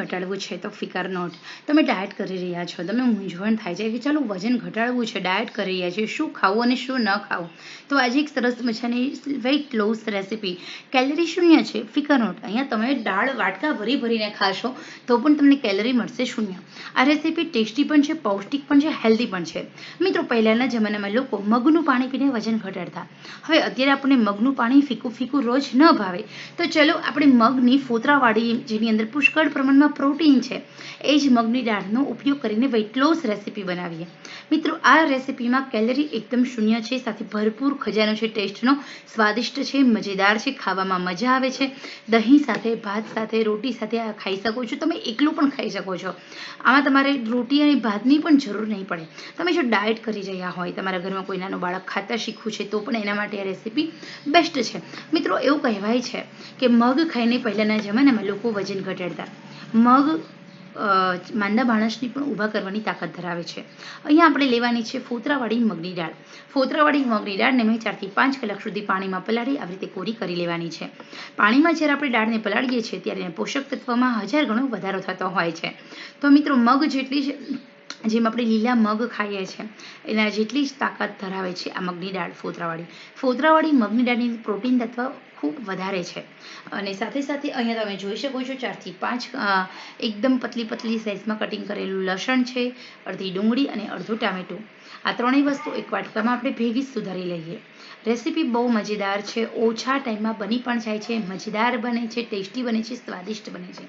ઘટાડવું છે, તો ફિકર નોટ. તમે ડાયટ કરી રહ્યા છો, તમે મૂંઝવણ થાય છે કે ચાલો વજન ઘટાડવું છે, ડાયટ કરી રહ્યા છે શું ખાવું અને શું ન ખાવું? તો આજે એક સરસ મજાની વેઇટ લોસ રેસીપી કેલરી શૂન્ય છે, ફિકર નોટ. અહીંયા તમે દાળ વાટકા ભરી ભરીને ખાશો, તો પણ તમને કેલરી મળશે શૂન્ય. આ રેસીપી ટેસ્ટી પણ છે, પૌષ્ટિક પણ છે હેલ્ધી પણ છે. મિત્રો, પહેલાંના જમાનામાં લોકો મગનું પાણી પીને વજન ઘટાડતા. હવે અત્યારે આપણને મગનું પાણી ફીકું ફીકું રોજ ન ભાવે. તો ચલો આપણે મગની ફોતરાવાળી જેની અંદર પુષ્કળ પ્રમાણમાં પ્રોટીન છે. એ જ મગની દાળનો ઉપયોગ કરીને વેઇટ લોસ રેસીપી બનાવીએ. મિત્રો, આ રેસીપીમાં કેલરી એકદમ શૂન્ય છે, સાથે ભરપૂર ખજાનો છે, ટેસ્ટનો, સ્વાદિષ્ટ છે, મજેદાર છે, ખાવામાં મજા આવે છે. દહીં સાથે, ભાત સાથે, રોટી સાથે ખાઈ શકો છો. તમે એકલું પણ ખાઈ શકો છો. આમાં તમારે રોટી અને ભાતની પણ જરૂર નહીં પડે. તમે જો ડાયટ કરી રહ્યા હોય, તમારા ઘરમાં કોઈ નાનું બાળક ખાતા શીખવું છે, તો પણ એના માટે આ રેસીપી બેસ્ટ છે. મિત્રો, એવું કહેવાય છે કે મગ ખાઈને પહેલાંના જમાનામાં લોકો વજન ઘટાડતા. મગ માંદા માણસની પણ ઊભા કરવાની તાકાત ધરાવે છે. અહીંયા આપણે લેવાની છે ફોતરાવાળી મગની દાળ. ફોતરાવાળી મગની દાળને મેં ચારથી પાંચ કલાક સુધી પાણીમાં પલાળી આવી રીતે કોરી કરી લેવાની છે. પાણીમાં જ્યારે આપણે દાળને પલાળીએ છીએ ત્યારે પોષક તત્વમાં હજાર ગણો વધારો થતો હોય છે. તો મિત્રો, મગ જેટલી જ, જેમ આપણે લીલા મગ ખાઈએ છીએ, એના જેટલી જ તાકાત ધરાવે છે આ મગની દાળ ફોતરાવાળી. ફોતરાવાળી મગની દાળની પ્રોટીન તત્વ ખૂબ વધારે છે. અને સાથે સાથે અહીંયા તમે જોઈ શકો છો ચારથી પાંચ એકદમ પતલી પતલી સાઇઝમાં કટિંગ કરેલું લસણ છે, અડધી ડુંગળી અને અડધું ટામેટું. આ ત્રણેય વસ્તુ એક વાટકામાં આપણે ભેગી સુધારી લઈએ. રેસીપી બહુ મજેદાર છે, ઓછા ટાઈમમાં બની પણ જાય છે, મજેદાર બને છે, ટેસ્ટી બને છે, સ્વાદિષ્ટ બને છે.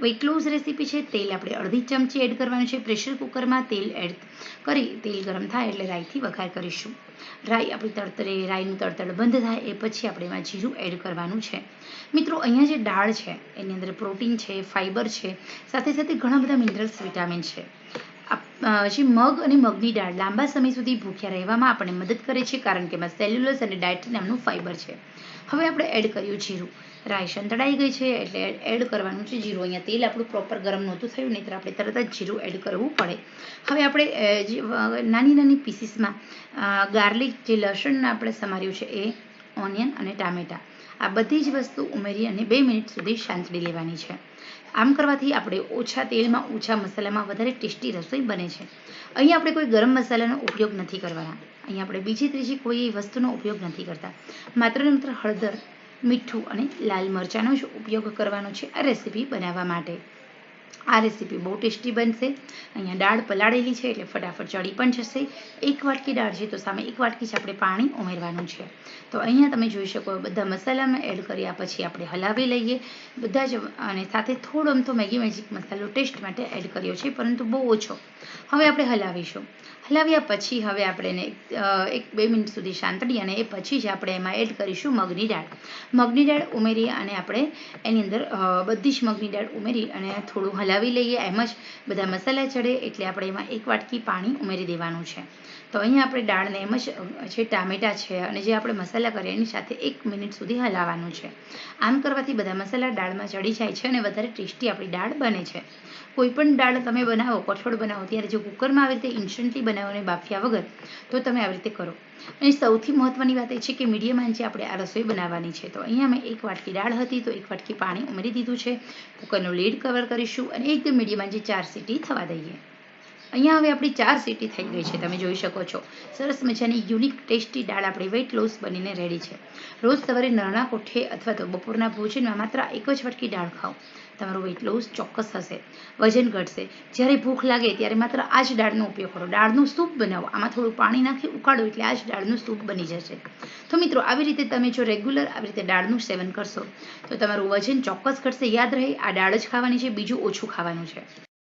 વેટ લોસ રેસીપી છે, તેલ આપણે અડધી ચમચી એડ કરવાનું છે, પ્રેશર કુકરમાં તેલ એડ કરી, તેલ ગરમ થાય એટલે રાઈથી વઘાર કરીશું. રાઈ આપણી તડતરે રાઈનું તડતડ બંધ થાય એ પછી આપણે એમાં જીરું એડ કરવાનું છે. મિત્રો, અહીંયા જે દાળ છે, એની અંદર પ્રોટીન છે ફાઇબર છે, સાથે સાથે ઘણા બધા મિનરલ્સ, વિટામિન છે. જે મગ અને મગની દાળ લાંબા સમય સુધી ભૂખ્યા રહેવામાં આપણને મદદ કરે છે, કારણ કે એમાં સેલ્યુલસ અને ડાયટ નામનું ફાઇબર છે. હવે આપણે એડ કર્યું જીરું. રાઈ સંતળાઈ ગઈ છે, એટલે એડ કરવાનું છે જીરું. અહીંયા તેલ આપણું પ્રોપર ગરમ નહોતું થયું નહીં આપણે તરત જ જીરું એડ કરવું પડે. હવે આપણે નાની નાની પીસીસમાં ગાર્લિક જે લસણ આપણે સમાર્યું છે એ ઓનિયન અને ટામેટાં. આ બધી જ વસ્તુ ઉમેરી અને બે મિનિટ સુધી શાંતડી લેવાની છે. આમ કરવાથી આપણે ઓછા તેલમાં, ઓછા મસાલામાં વધારે ટેસ્ટી રસોઈ બને છે. અહીં આપણે કોઈ ગરમ મસાલાનો ઉપયોગ નથી કરવાના. અહીં આપણે બીજી, ત્રીજી કોઈ વસ્તુનો ઉપયોગ નથી કરતા. માત્ર ને માત્ર હળદર, મીઠું અને લાલ મરચાંનો જ ઉપયોગ કરવાનો છે આ રેસીપી બનાવવા માટે. આ રેસીપી બહુ ટેસ્ટી બનશે. અહીંયા દાળ પલાળેલી છે એટલે ફટાફટ ચડી પણ જશે. એક વાટકી દાળ છે તો સામે એક વાટકી જ આપણે પાણી ઉમેરવાનું છે. તો અહીંયા તમે જોઈ શકો બધા મસાલામાં એડ કર્યા પછી આપણે હલાવી લઈએ. બધા જ અને સાથે થોડો આમ તો મેગી મેજિક મસાલો ટેસ્ટ માટે એડ કર્યો છે, પરંતુ બહુ ઓછો. હવે આપણે હલાવીશું. હલાવ્યા પછી હવે આપણે એને એક બે મિનિટ સુધી શાંતડી અને એ પછી જ આપણે એમાં એડ કરીશું મગની દાળ. મગની દાળ ઉમેરી અને આપણે એની અંદર બધી જ મગની દાળ ઉમેરી અને થોડું હલાવી લઈએ, એમ જ બધા મસાલા ચડે એટલે આપણે એમાં એક વાટકી પાણી ઉમેરી દેવાનું છે. તો અહીંયા આપણે દાળને એમ જ, જે ટામેટાં છે અને જે આપણે મસાલા કરીએ એની સાથે એક મિનિટ સુધી હલાવવાનું છે. આમ કરવાથી બધા મસાલા દાળમાં ચડી જાય છે અને વધારે ટેસ્ટી આપણી દાળ બને છે. કોઈ પણ દાળ તમે બનાવો, કઠોળ બનાવો, ત્યારે જો કુકરમાં આવી રીતે ઇન્સ્ટન્ટલી બનાવો અને બાફ્યા વગર, તો તમે આવી રીતે કરો. અને સૌથી મહત્વની વાત એ છે કે મીડિયમ આંચે આપણે આ રસોઈ બનાવવાની છે. તો અહીંયા મેં એક વાટકી દાળ હતી, તો એક વાટકી પાણી ઉમેરી દીધું છે. કુકરનું લીડ કવર કરીશું અને એકદમ મીડિયમ આંચે ચાર સીટી થવા દઈએ. અહીંયા હવે આપણી ચાર સીટી થઈ ગઈ છે, તમે જોઈ શકો છો. સરસ મજાની યુનિક ટેસ્ટી દાળ આપણી વેઇટ લોસ બનીને રેડી છે. રોજ સવારે નાના કોઠે અથવા તો બપોરના ભોજનમાં માત્ર એક જ વાટકી દાળ ખાઓ. તમારું વેઇટ લોસ ચોક્કસ થશે વજન ઘટશે. જ્યારે ભૂખ લાગે ત્યારે માત્ર આ જ દાળનો ઉપયોગ કરો. દાળનું સૂપ બનાવો. આમાં થોડું પાણી નાખી ઉકાળો એટલે આ જ દાળનું સૂપ બની જશે. તો મિત્રો, આવી રીતે તમે જો રેગ્યુલર આવી રીતે દાળનું સેવન કરશો, તો તમારું વજન ચોક્કસ ઘટશે. યાદ રહે, આ દાળ જ ખાવાની છે, બીજું ઓછું ખાવાનું છે.